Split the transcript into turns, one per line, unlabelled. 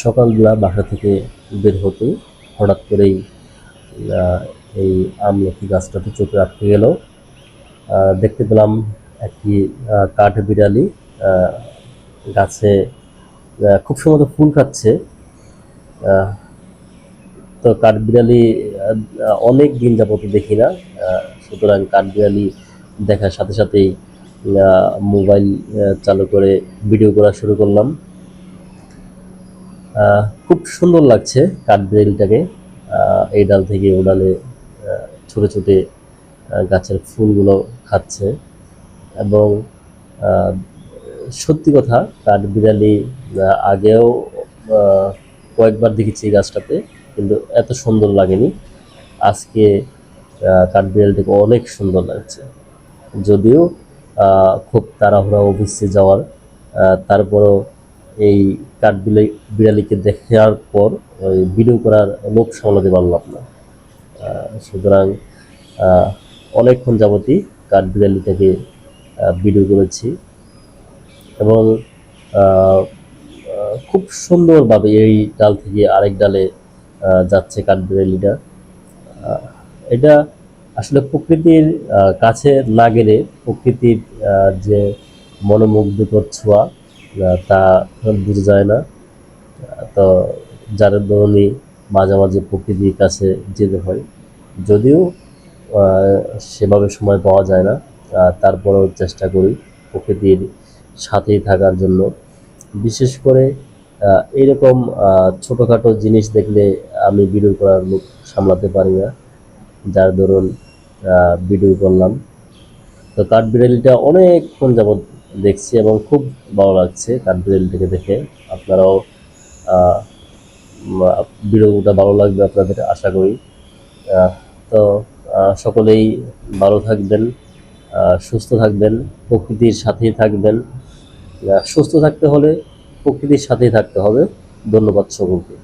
সকালবেলা বাসা থেকে বের হতে হঠাৎ করেই এই আমলকি গাছটাতে চোখে আটকে গেল। দেখতে পেলাম একটি কাঠ বিড়ালি গাছে খুব সম্ভবত ফুল খাচ্ছে। তো কাঠবিড়ালি অনেক দিন যাবত দেখি না। সুতরাং কাঠবিড়ালি দেখার সাথে সাথেই মোবাইল চালু করে ভিডিও করা শুরু করলাম। খুব সুন্দর লাগছে কাঠবিড়ালিটাকে আহ, এই ডাল থেকে ও ডালে ছোটো ছুটে গাছের ফুলগুলো খাচ্ছে। এবং সত্যি কথা কাঠবিড়ালি আহ, আগেও কয়েকবার দেখেছি এই গাছটাতে কিন্তু এত সুন্দর লাগেনি। আজকে কাঠবিড়ালটাকে অনেক সুন্দর লাগছে। যদিও খুব তাড়াহুড়া অফিসে যাওয়ার তারপরও এই কাঠবিড়ালি বিড়ালিকে দেখার পর ওই ভিডিও করার লোভ সামলাতে পারলাম না। সুতরাং অনেকক্ষণ যাবতই কাঠবিড়ালিটাকে আহ, ভিডিও করেছি। এবং খুব সুন্দরভাবে এই ডাল থেকে আরেক ডালে যাচ্ছে কাঠবিড়ালিটা এটা আসলে প্রকৃতির কাছে না গেলে প্রকৃতির যে মনোমুগ্ধকর ছোঁয়া তা বোঝা যায় না। তো যার দরুনই মাঝে মাঝে প্রকৃতির কাছে যেতে হয়, যদিও সেভাবে সময় পাওয়া যায় না। তারপরেও চেষ্টা করি প্রকৃতির সাথেই থাকার জন্য। বিশেষ করে এরকম ছোটোখাটো জিনিস দেখলে আমি ভিডিও করার লোক সামলাতে পারি না। যার ধরুন ভিডিও করলাম। তো কাঠবিড়ালিটা অনেকক্ষণ যাবৎ দেখছি এবং খুব ভালো লাগছে কাঠবিড়ালিটাকে দেখে। আপনারাও ভিডিওটা ভালো লাগবে আপনাদের, আশা করি। তো সকলেই ভালো থাকবেন সুস্থ থাকবেন, প্রকৃতির সাথেই থাকবেন। সুস্থ থাকতে হলে প্রকৃতির সাথেই থাকতে হবে। ধন্যবাদ সকলকে।